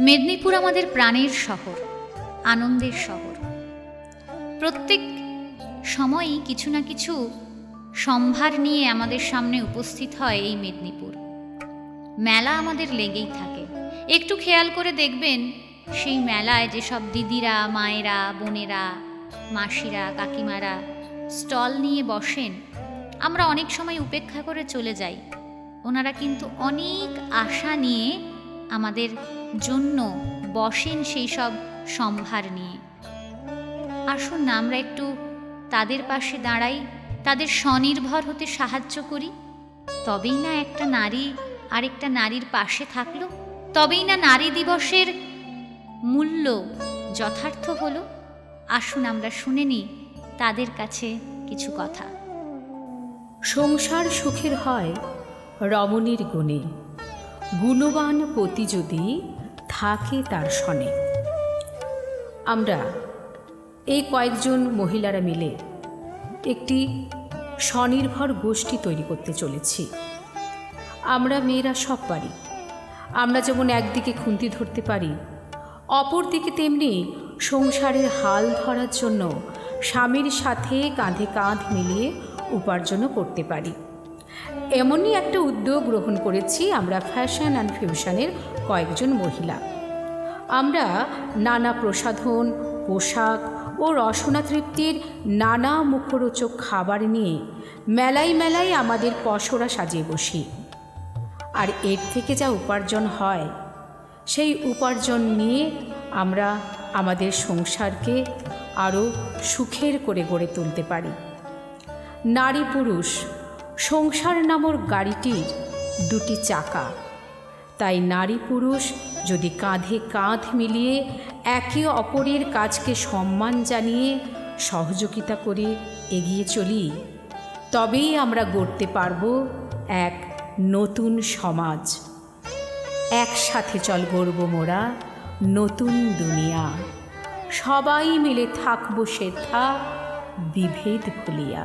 মেদিনীপুর আমাদের প্রাণের শহর, আনন্দের শহর। প্রত্যেক সময়ই কিছু না কিছু সম্ভার নিয়ে আমাদের সামনে উপস্থিত হয় এই মেদিনীপুর। মেলা আমাদের লেগেই থাকে। একটু খেয়াল করে দেখবেন, সেই মেলায় যেসব দিদিরা, মায়েরা, বোনেরা, মাসিরা, কাকিমারা স্টল নিয়ে বসেন, আমরা অনেক সময় উপেক্ষা করে চলে যাই। ওনারা কিন্তু অনেক আশা নিয়ে আমাদের জন্য বসেন সেই সব সম্ভার নিয়ে। আসুন না, আমরা একটু তাদের পাশে দাঁড়াই, তাদের স্বনির্ভর হতে সাহায্য করি। তবেই না একটা নারী আরেকটা নারীর পাশে থাকল। তবেই না নারী দিবসের মূল্য যথার্থ হলো। আসুন, আমরা শুনে নিই তাদের কাছে কিছু কথা। সংসার সুখের হয় রমণীর গুণে। গুণবান পতি যদি থাকে তার সনে। আমরা এই কয়েকজন মহিলারা মিলে একটি স্বনির্ভর গোষ্ঠী তৈরি করতে চলেছি। আমরা মেয়েরা সব পারি। আমরা যেমন একদিকে খুন্তি ধরতে পারি অপর দিকে তেমনি সংসারের হাল ধরার জন্য স্বামীর সাথে কাঁধে কাঁধ মিলিয়ে উপার্জনও করতে পারি। এমনই একটা উদ্যোগ গ্রহণ করেছি আমরা ফ্যাশন অ্যান্ড ফিউশনের কয়েকজন মহিলা। আমরা নানা প্রসাধন, পোশাক ও রসনা তৃপ্তির নানা মুখরোচক খাবার নিয়ে মেলায় মেলায় আমাদের পসরা সাজিয়ে বসি। আর এর থেকে যা উপার্জন হয়, সেই উপার্জন নিয়ে আমরা আমাদের সংসারকে আরও সুখের করে গড়ে তুলতে পারি। নারী পুরুষ সংসার নামর গাড়িটির দুটি চাকা। তাই নারী পুরুষ যদি কাঁধে কাঁধ মিলিয়ে একে অপরের কাজকে সম্মান জানিয়ে সহযোগিতা করে এগিয়ে চলি, তবেই আমরা গড়তে পারব এক নতুন সমাজ। একসাথে চল গড়ব মোরা নতুন দুনিয়া। সবাই মিলে থাকব সেথা বিভেদ ভুলিয়া।